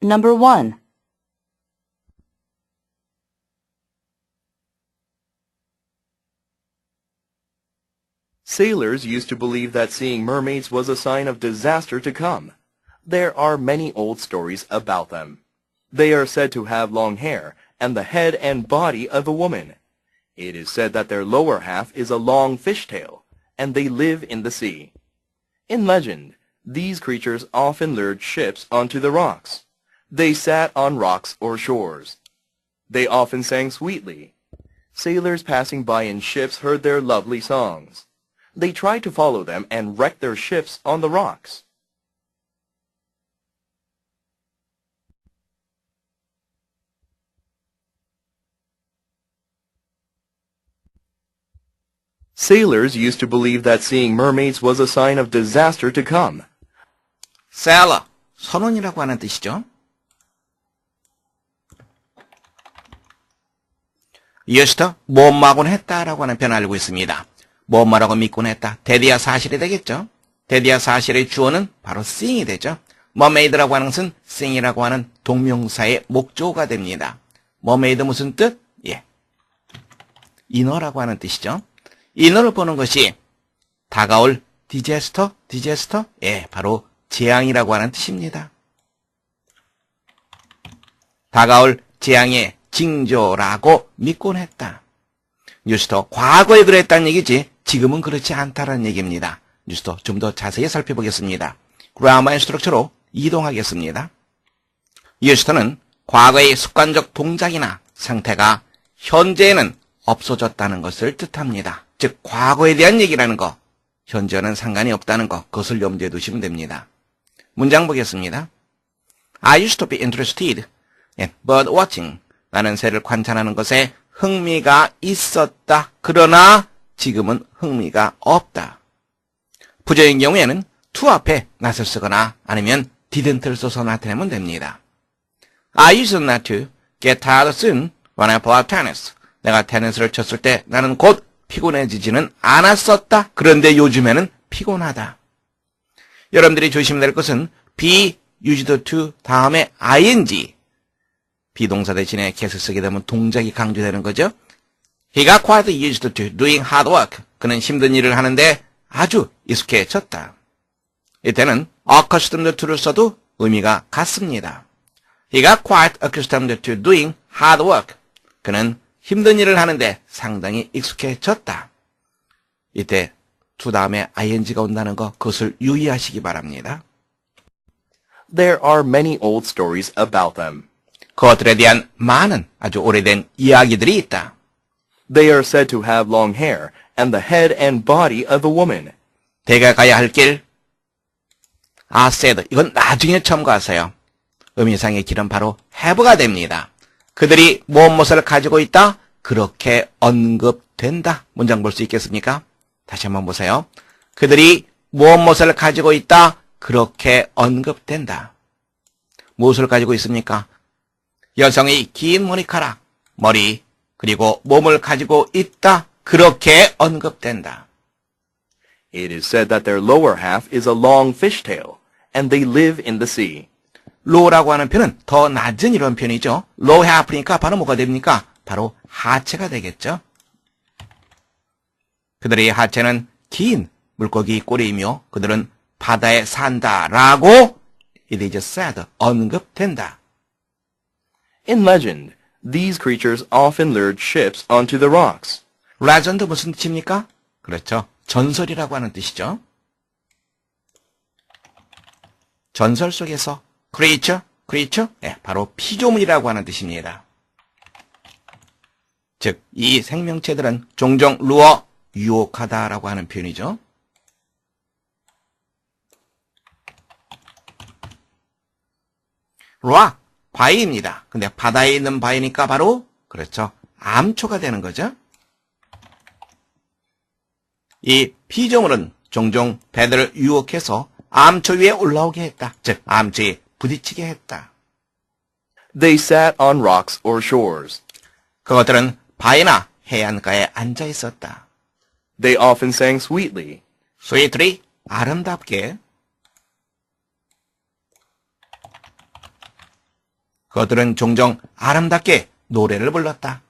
Number 1. Sailors used to believe that seeing mermaids was a sign of disaster to come. There are many old stories about them. They are said to have long hair and the head and body of a woman. It is said that their lower half is a long fishtail, and they live in the sea. In legend, these creatures often lured ships onto the rocks. They sat on rocks or shores. They often sang sweetly. Sailors passing by in ships heard their lovely songs. They tried to follow them and wrecked their ships on the rocks. Sailors used to believe that seeing mermaids was a sign of disaster to come. sailor, 선원이라고 하는 뜻이죠. 이어시터 뭐뭐하곤 했다라고 하는 표현을 알고 있습니다. 뭐뭐라고 믿곤 했다. 대디야 사실이 되겠죠. 대디야 사실의 주어는 바로 sing이 되죠. 머메이드라고 하는 것은 sing이라고 하는 동명사의 목조가 됩니다. 머메이드 무슨 뜻? 예. 인어라고 하는 뜻이죠. 인어를 보는 것이 다가올 디제스터, 디제스터? 예, 바로 재앙이라고 하는 뜻입니다. 다가올 재앙의 징조라고 믿곤 했다. 뉴스터 과거에 그랬다는 얘기지 지금은 그렇지 않다라는 얘기입니다. 뉴스터 좀 더 자세히 살펴보겠습니다. 그라마의 스트럭처로 이동하겠습니다. 뉴스터는 과거의 습관적 동작이나 상태가 현재에는 없어졌다는 것을 뜻합니다. 즉 과거에 대한 얘기라는 거, 현재와는 상관이 없다는 거, 그것을 염두에 두시면 됩니다. 문장 보겠습니다. I used to be interested in bird watching. 나는 새를 관찰하는 것에 흥미가 있었다. 그러나 지금은 흥미가 없다. 부정인 경우에는 to 앞에 not을 쓰거나 아니면 didn't를 써서 나타내면 됩니다. I used not to get tired soon when I played tennis. 내가 테니스를 쳤을 때 나는 곧 피곤해지지는 않았었다. 그런데 요즘에는 피곤하다. 여러분들이 조심해야 될 것은 be used to 다음에 ing 비동사 대신에 get을 쓰게 되면 동작이 강조되는 거죠. He got quite used to doing hard work. 그는 힘든 일을 하는데 아주 익숙해졌다. 이때는 accustomed to를 써도 의미가 같습니다. He got quite accustomed to doing hard work. 그는 힘든 일을 하는데 상당히 익숙해졌다. 이때 to 다음에 ing가 온다는 거 그것을 유의하시기 바랍니다. There are many old stories about them. 그것들에 대한 많은 아주 오래된 이야기들이 있다. They are said to have long hair and the head and body of a woman. 대가 가야 할 길. 아, said. 이건 나중에 첨가하세요. 의미상의 길은 바로 have가 됩니다. 그들이 무엇 무엇을 가지고 있다? 그렇게 언급된다. 문장 볼 수 있겠습니까? 다시 한번 보세요. 그들이 무엇 무엇을 가지고 있다? 그렇게 언급된다. 무엇을 가지고 있습니까? 여성의 긴 머리카락, 머리, 그리고 몸을 가지고 있다. 그렇게 언급된다. It is said that their lower half is a long fishtail, and they live in the sea. low라고 하는 표현은 더 낮은 이런 표현이죠. low half니까 바로 뭐가 됩니까? 바로 하체가 되겠죠. 그들의 하체는 긴 물고기 꼬리이며 그들은 바다에 산다라고 it is said 언급된다. In legend, these creatures often lured ships onto the rocks. 레전드 무슨 뜻입니까? 그렇죠. 전설이라고 하는 뜻이죠. 전설 속에서 creature, creature, 네, 바로 피조물이라고 하는 뜻입니다. 즉, 이 생명체들은 종종 루어, 유혹하다라고 하는 표현이죠. 루아, 바위입니다. 근데 바다에 있는 바위니까 바로, 그렇죠. 암초가 되는 거죠. 이 피조물은 종종 배들을 유혹해서 암초 위에 올라오게 했다. 즉, 암초에 부딪히게 했다. They sat on rocks or shores. 그것들은 바위나 해안가에 앉아 있었다. They often sang sweetly. 스위트리 아름답게 그들은 종종 아름답게 노래를 불렀다.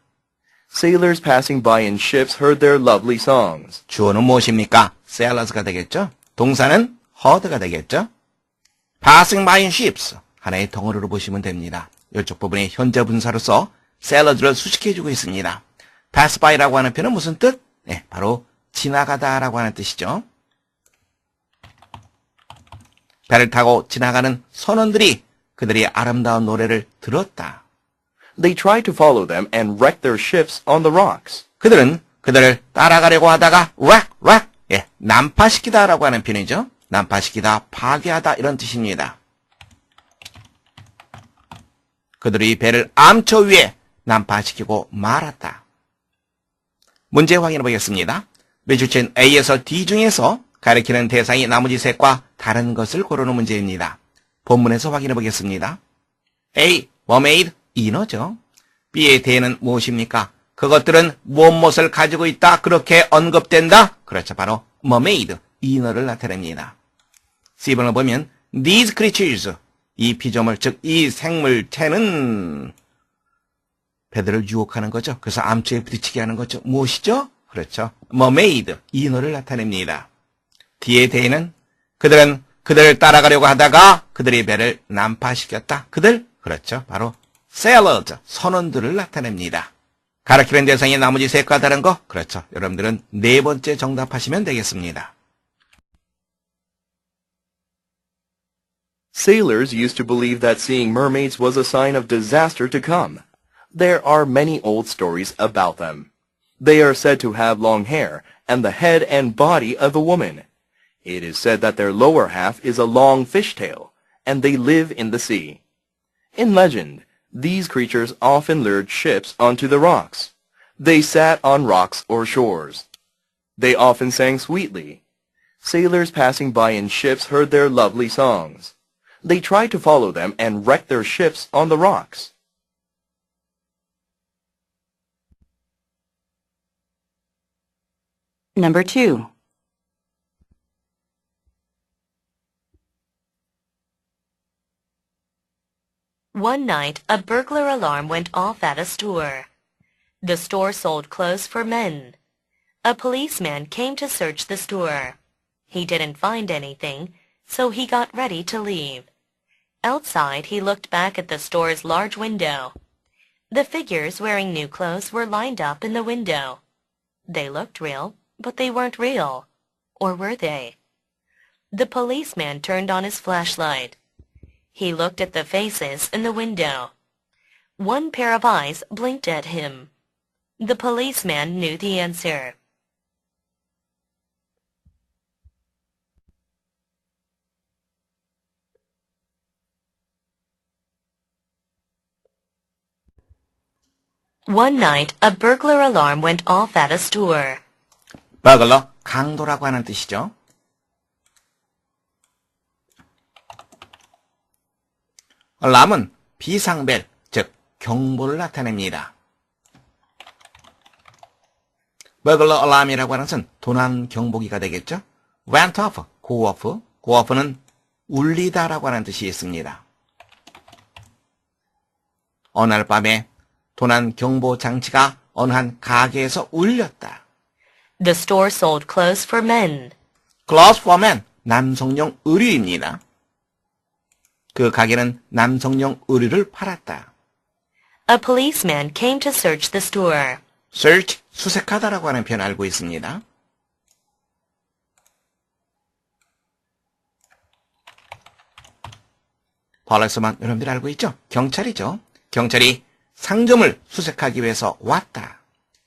Sailors passing by in ships heard their lovely songs. 주어는 무엇입니까? sailors가 되겠죠? 동사는 heard가 되겠죠? passing by in ships. 하나의 덩어리로 보시면 됩니다. 이쪽 부분에 현재 분사로서 sailors를 수식해주고 있습니다. pass by라고 하는 표현은 무슨 뜻? 네, 바로 지나가다라고 하는 뜻이죠. 배를 타고 지나가는 선원들이 그들이 아름다운 노래를 들었다. They tried to follow them and wrecked their ships on the rocks. 그들은 그들을 따라가려고 하다가 락, 락, 예, 난파시키다라고 하는 표현이죠. 난파시키다, 파괴하다 이런 뜻입니다. 그들이 배를 암초 위에 난파시키고 말았다. 문제 확인해 보겠습니다. 매주친 A에서 D 중에서 가리키는 대상이 나머지 셋과 다른 것을 고르는 문제입니다. 본문에서 확인해 보겠습니다. A. mermaid, 인어죠. B의 대는 무엇입니까? 그것들은 무엇무엇을 가지고 있다. 그렇게 언급된다. 그렇죠. 바로 mermaid, 인어를 나타냅니다. C번을 보면 these creatures, 이 피조물, 즉 이 생물체는 배들을 유혹하는 거죠. 그래서 암초에 부딪히게 하는 거죠. 무엇이죠? 그렇죠. mermaid, 인어를 나타냅니다. D의 대는 그들은 그들을 따라가려고 하다가 그들의 배를 난파시켰다. 그들? 그렇죠. 바로 sailors, 선원들을 나타냅니다. 가르치는 대상이 나머지 셋과 다른 거? 그렇죠. 여러분들은 네 번째 정답하시면 되겠습니다. Sailors used to believe that seeing mermaids was a sign of disaster to come. There are many old stories about them. They are said to have long hair and the head and body of a woman. It is said that their lower half is a long fishtail, and they live in the sea. In legend, these creatures often lured ships onto the rocks. They sat on rocks or shores. They often sang sweetly. Sailors passing by in ships heard their lovely songs. They tried to follow them and wrecked their ships on the rocks. Number 2. One night, a burglar alarm went off at a store. The store sold clothes for men. A policeman came to search the store. He didn't find anything, so he got ready to leave. Outside, he looked back at the store's large window. The figures wearing new clothes were lined up in the window. They looked real, but they weren't real. Or were they? The policeman turned on his flashlight. He looked at the faces in the window. One pair of eyes blinked at him. The policeman knew the answer. One night, a burglar alarm went off at a store. 버글러, 강도라고 하는 뜻이죠. 람은 비상벨, 즉 경보를 나타냅니다. 버글러 알람이라고 하는 것은 도난 경보기가 되겠죠. went off, go off, go off는 울리다라고 하는 뜻이 있습니다. 어느 날 밤에 도난 경보 장치가 어느 한 가게에서 울렸다. The store sold clothes for men. Clothes for men, 남성용 의류입니다. 그 가게는 남성용 의류를 팔았다. A policeman came to search the store. search, 수색하다라고 하는 표현 알고 있습니다. 펄렉스만 여러분들 알고 있죠? 경찰이죠. 경찰이 상점을 수색하기 위해서 왔다.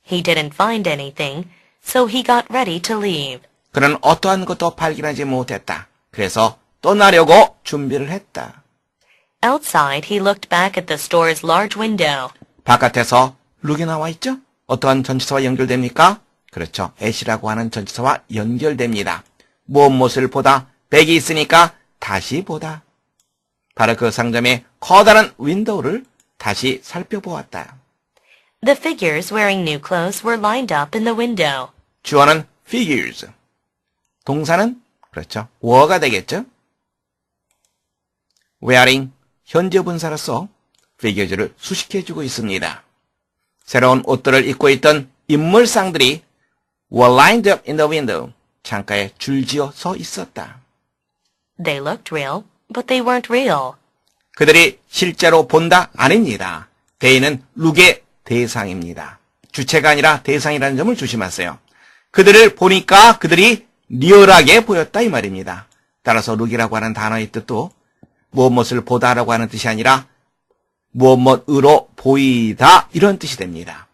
He didn't find anything, so he got ready to leave. 그는 어떠한 것도 발견하지 못했다. 그래서 떠나려고 준비를 했다. Outside, he looked back at the store's large window. 바깥에서 룩이 나와 있죠? 어떠한 전치사와 연결됩니까? 그렇죠. 애시라고 하는 전치사와 연결됩니다. 무엇 무엇을 보다 백이 있으니까 다시 보다. 바로 그 상점의 커다란 윈도우를 다시 살펴보았다. The figures wearing new clothes were lined up in the window. 주어는 figures. 동사는 그렇죠. were가 되겠죠. Wearing 현재 분사로서 피겨즈를 수식해주고 있습니다. 새로운 옷들을 입고 있던 인물상들이 were lined up in the window. 창가에 줄지어 서 있었다. They looked real, but they weren't real. 그들이 실제로 본다 아닙니다. 대인은 룩의 대상입니다. 주체가 아니라 대상이라는 점을 조심하세요. 그들을 보니까 그들이 리얼하게 보였다 이 말입니다. 따라서 룩이라고 하는 단어의 뜻도 무엇 무엇을 보다라고 하는 뜻이 아니라 무엇 무엇으로 보이다 이런 뜻이 됩니다.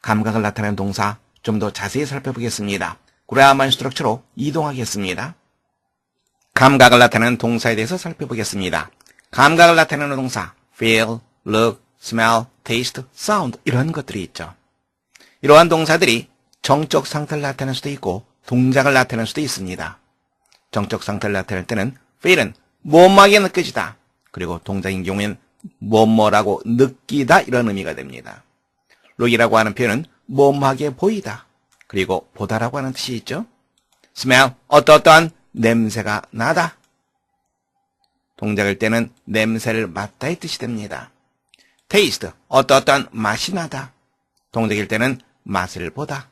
감각을 나타내는 동사 좀 더 자세히 살펴보겠습니다. 그래야만 스트럭처로 이동하겠습니다. 감각을 나타내는 동사에 대해서 살펴보겠습니다. 감각을 나타내는 동사 feel, look, smell, taste, sound 이런 것들이 있죠. 이러한 동사들이 정적 상태를 나타낼 수도 있고 동작을 나타낼 수도 있습니다. 정적 상태를 나타낼 때는 feel은 무엇하게 느껴지다. 그리고 동작인 경우에는 뭐뭐라고 느끼다 이런 의미가 됩니다. look이라고 하는 표현은 뭐뭐하게 보이다. 그리고 보다라고 하는 뜻이 있죠. smell 어떠어떠한 냄새가 나다. 동작일 때는 냄새를 맡다의 뜻이 됩니다. taste 어떠어떠한 맛이 나다. 동작일 때는 맛을 보다.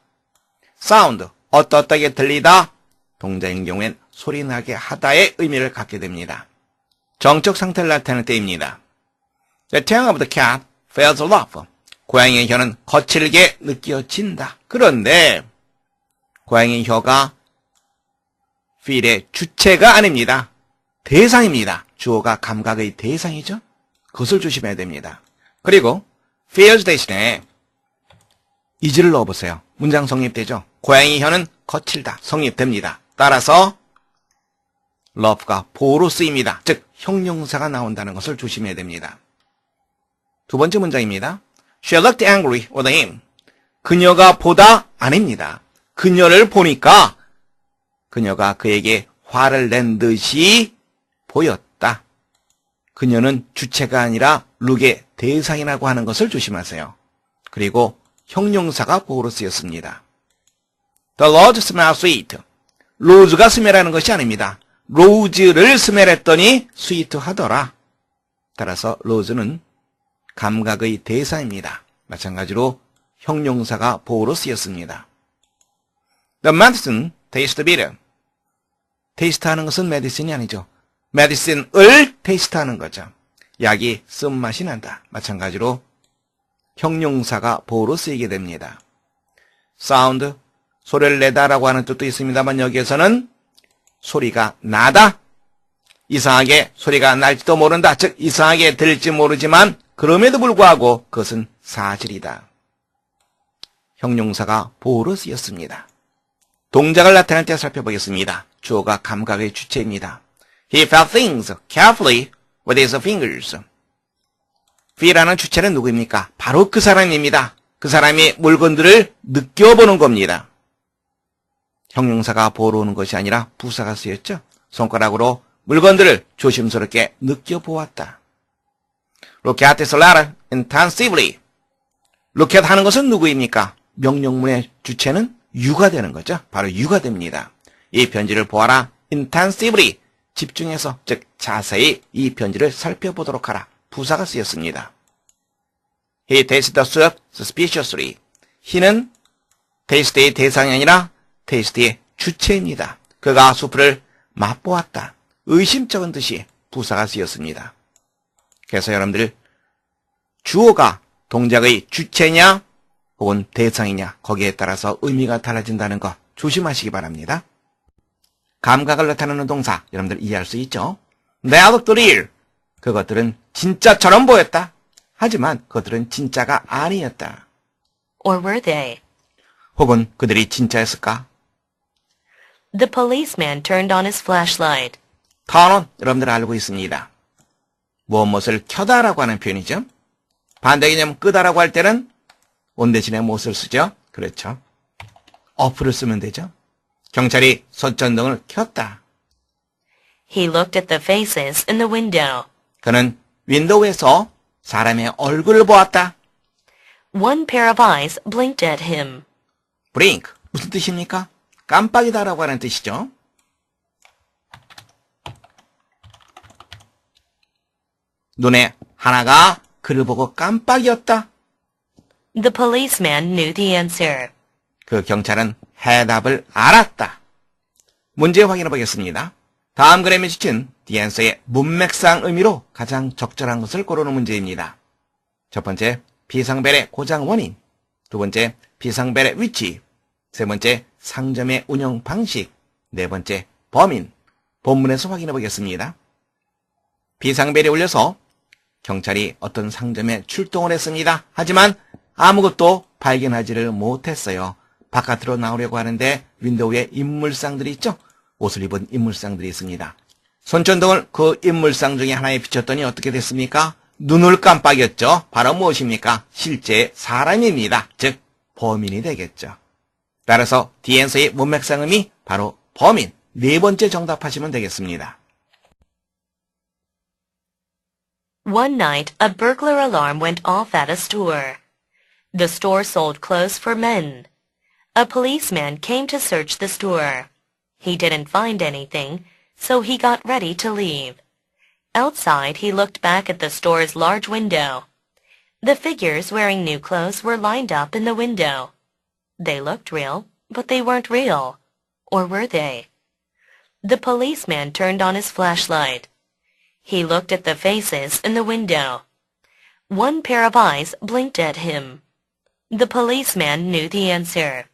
sound 어떠어떠하게 들리다. 동작인 경우엔 소리 나게 하다의 의미를 갖게 됩니다. 정적 상태를 나타낼 때입니다. Of the cat feels rough. 고양이의 혀는 거칠게 느껴진다. 그런데 고양이 혀가 feel의 주체가 아닙니다. 대상입니다. 주어가 감각의 대상이죠. 그것을 조심해야 됩니다. 그리고 feels 대신에 is를 넣어보세요. 문장 성립되죠. 고양이 혀는 거칠다. 성립됩니다. 따라서 love가 보호로 쓰입니다. 즉 형용사가 나온다는 것을 조심해야 됩니다. 두 번째 문장입니다. She looked angry with him. 그녀가 보다 아닙니다. 그녀를 보니까 그녀가 그에게 화를 낸 듯이 보였다. 그녀는 주체가 아니라 룩의 대상이라고 하는 것을 조심하세요. 그리고 형용사가 보호로 쓰였습니다. The rose smells sweet. 로즈가 스멜하는 것이 아닙니다. 로즈를 스멜했더니 스위트하더라. 따라서 로즈는 감각의 대상입니다. 마찬가지로 형용사가 보호로 쓰였습니다. The medicine tastes bitter. 테이스트하는 것은 메디슨이 아니죠. 메디슨을 테이스트하는 거죠. 약이 쓴맛이 난다. 마찬가지로 형용사가 보호로 쓰이게 됩니다. 사운드, 소리를 내다라고 하는 뜻도 있습니다만 여기에서는 소리가 나다. 이상하게 소리가 날지도 모른다. 즉 이상하게 들릴지 모르지만 그럼에도 불구하고 그것은 사실이다. 형용사가 보호로 쓰였습니다. 동작을 나타낼 때 살펴보겠습니다. 주어가 감각의 주체입니다. He felt things carefully with his fingers. feel하는 주체는 누구입니까? 바로 그 사람입니다. 그 사람이 물건들을 느껴보는 겁니다. 형용사가 보러 오는 것이 아니라 부사가 쓰였죠. 손가락으로 물건들을 조심스럽게 느껴보았다. Look at this letter intensively. Look at 하는 것은 누구입니까? 명령문의 주체는 유가 되는 거죠. 바로 유가 됩니다. 이 편지를 보아라. intensively. 집중해서, 즉 자세히 이 편지를 살펴보도록 하라. 부사가 쓰였습니다. He tasted the soup suspiciously. he는 테이스트의 대상이 아니라 테이스트의 주체입니다. 그가 수프를 맛보았다. 의심쩍은 듯이 부사가 쓰였습니다. 그래서 여러분들 주어가 동작의 주체냐 혹은 대상이냐 거기에 따라서 의미가 달라진다는 거 조심하시기 바랍니다. 감각을 나타내는 동사 여러분들 이해할 수 있죠? They looked real. 그것들은 진짜처럼 보였다. 하지만 그것들은 진짜가 아니었다. Or were they? 혹은 그들이 진짜였을까? The policeman turned on his flashlight. 턴은 여러분들 알고 있습니다. 무엇 무엇을 켜다라고 하는 표현이죠. 반대 개념 끄다라고 할 때는 온 대신에 무엇을 쓰죠? 그렇죠. 어플을 쓰면 되죠. 경찰이 손전등을 켰다. He looked at the faces in the window. 그는 윈도우에서 사람의 얼굴을 보았다. One pair of eyes blinked at him. 브링크 무슨 뜻입니까? 깜빡이다라고 하는 뜻이죠. 눈에 하나가 그를 보고 깜빡이었다. The policeman knew the answer. 그 경찰은 해답을 알았다. 문제 확인해 보겠습니다. 다음 그림에 지친 디앤서의 문맥상 의미로 가장 적절한 것을 고르는 문제입니다. 첫 번째, 비상벨의 고장 원인. 두 번째, 비상벨의 위치. 세 번째, 상점의 운영 방식. 네 번째, 범인. 본문에서 확인해 보겠습니다. 비상벨이 울려서 경찰이 어떤 상점에 출동을 했습니다. 하지만 아무것도 발견하지를 못했어요. 바깥으로 나오려고 하는데 윈도우에 인물상들이 있죠? 옷을 입은 인물상들이 있습니다. 손전등을 그 인물상 중에 하나에 비췄더니 어떻게 됐습니까? 눈을 깜빡였죠. 바로 무엇입니까? 실제 사람입니다. 즉 범인이 되겠죠. 따라서 디앤서의 문맥상음이 바로 범인. 네 번째 정답하시면 되겠습니다. One night, a burglar alarm went off at a store. The store sold clothes for men. A policeman came to search the store. He didn't find anything, so he got ready to leave. Outside, he looked back at the store's large window. The figures wearing new clothes were lined up in the window. They looked real, but they weren't real. Or were they? The policeman turned on his flashlight. He looked at the faces in the window. One pair of eyes blinked at him. The policeman knew the answer.